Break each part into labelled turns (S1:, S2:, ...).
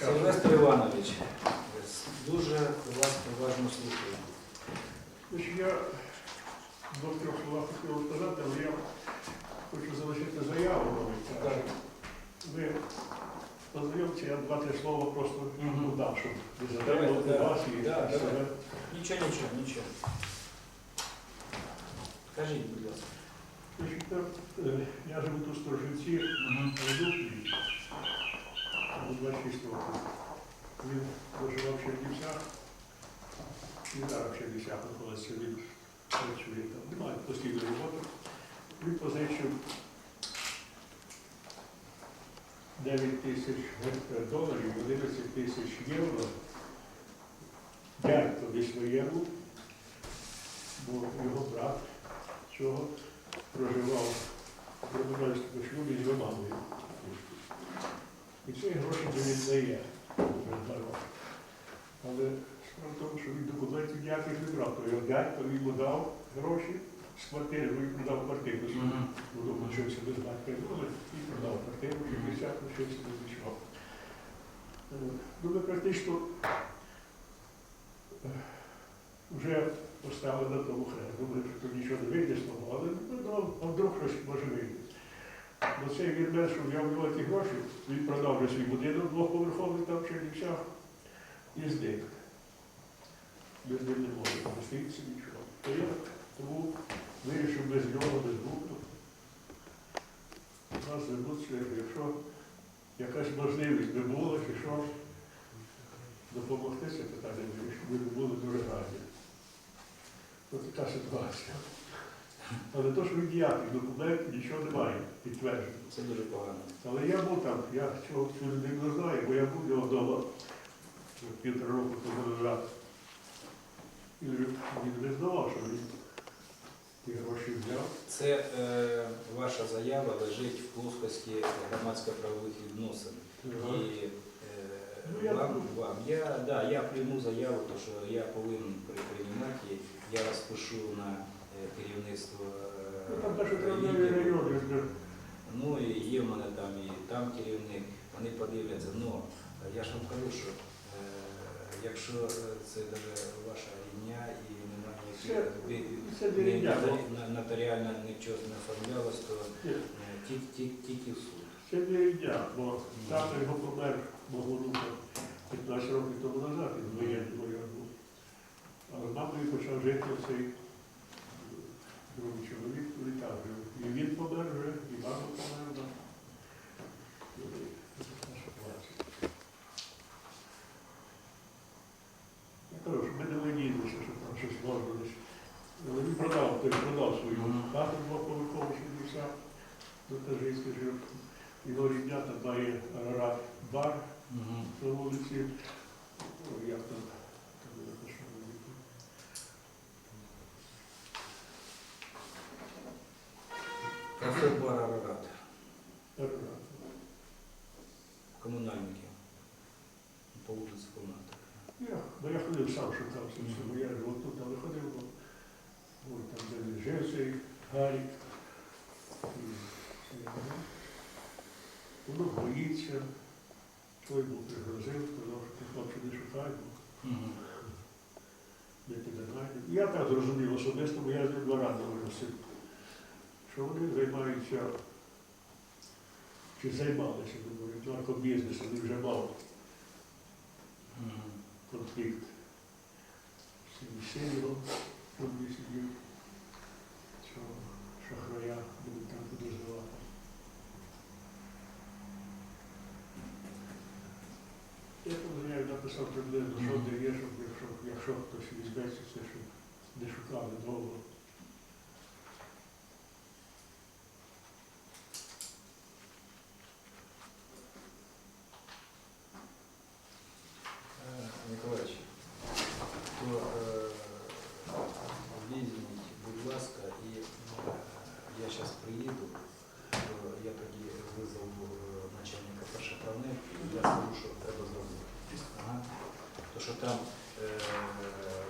S1: Сильвестр Іванович, дуже вас уважно слухаю.
S2: Я до трьох слова хотів сказати, але я хочу залишити заяву. Ви познайомці, я два-три слова просто додав, щоб затримувати вас і себе.
S1: Нічого, нічого, нічого. Кажіть, будь ласка.
S2: Е, я живу тут в Сторожинці,
S1: Угу.
S2: Продуктові, у 26 років. Він проживав в Чернівцях, і зараз в Чернівцях знаходиться, він працює там, немає постійної роботи. Він позичив 9 тисяч доларів, 11 тисяч євро дядькові своєму, бо його брат цього проживав в Романському шлюбі з. І ці гроші він віддає вже. Але справа в тому, що він документів ніяких не брав, то його дядько йому дав гроші з квартири, він продав квартиру.
S1: Мгм.
S2: Буду лишився без батька і і продав квартиру, і десят лишився без нічого. Е, Ну, ми практично е, вже поставили на тому хрест. Думали, що тут нічого не вийде з того, але ну, а вдруг щось може вийти. Бо цей вірмен, що взяв у нього ті гроші, він продав вже свій будинок двохповерховий там в Чернівцях і зник. Без ним не може, стоїться нічого. То я тому вирішив без нього, без звуку. У нас звернуться, якщо якась можливість би була, чи що, допомогти це питання вирішити, ми були дуже раді. Ось така ситуація. Але то, що ніяких документів, нічого немає, підтверджено.
S1: Це дуже погано.
S2: Але я був там, я цього цю людину не знаю, бо я був його вдома півтора року тому назад. І він не знав, що він ті гроші взяв.
S1: Це е, ваша заява лежить в плоскості громадсько-правових відносин. І е,
S2: Ну, я
S1: вам, вам. Я, да, я прийму заяву, то що я повинен при- приймати. Я розпишу на керівництво.
S2: Ну, там теж травневий
S1: відділу.
S2: район, я скажу.
S1: Ну і є в мене там і там керівник, вони подивляться. Ну я ж вам кажу, що е, якщо е, це даже ваша рідня і немає на- нотаріально нічого не оформлялось, то е, ті- ті- тільки в суд.
S2: Це не рідня, бо тато його помер мого внука 15 років тому назад, він воєнний воєнний. А з мамою почав жити в цей е, другий чоловік, він там жив. І він помер вже, і мама померла. І така ситуація. Я кажу, що ми не винілися, що там щось можна десь. Але він продав, той продав свою
S1: Мгм.
S2: хату двоповерхову, що дівся до Тажинської жив. Його рідня там має Арарат бар на вулиці. Як там, там не
S1: Кафе бар Арарат.
S2: Арарат.
S1: Комунальники. По вулиці Комната.
S2: Я, я ходив сам все, бо я ж отут але ходив, бо там де він Гарік. І Воно боїться. Той був пригрозив, сказав, що ти хлопче не шукай, бо
S1: Мгм.
S2: ми тебе знайдемо. Я так зрозумів особисто, бо я з ним два рази говорив, що вони займаються, чи займалися, говорять, наркобізнесом, він вже
S1: Мгм.
S2: конфлікт щоб сидів, цього шахрая будуть там підозрювати. Я написав приблизно, що де є, щоб якщо, якщо хтось візьметься, це щоб не шукали довго.
S1: Е, Миколаївич, то е, візьміть, будь ласка, і е, я зараз приїду, то я тоді визову е, начальника першоправних, і я скажу, що треба зробити. Ага. То що там е,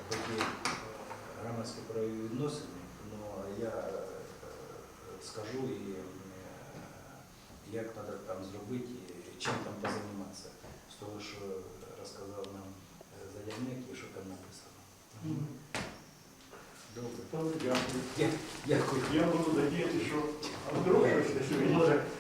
S1: такі е, громадські правові відносини, ну я е, скажу і як треба там зробити, і чим там позайматися. З того, заявник і що там написано.
S2: Добре. Дякую.
S1: Я- Дякую.
S2: Я буду надіятися, що а вдруг щось не може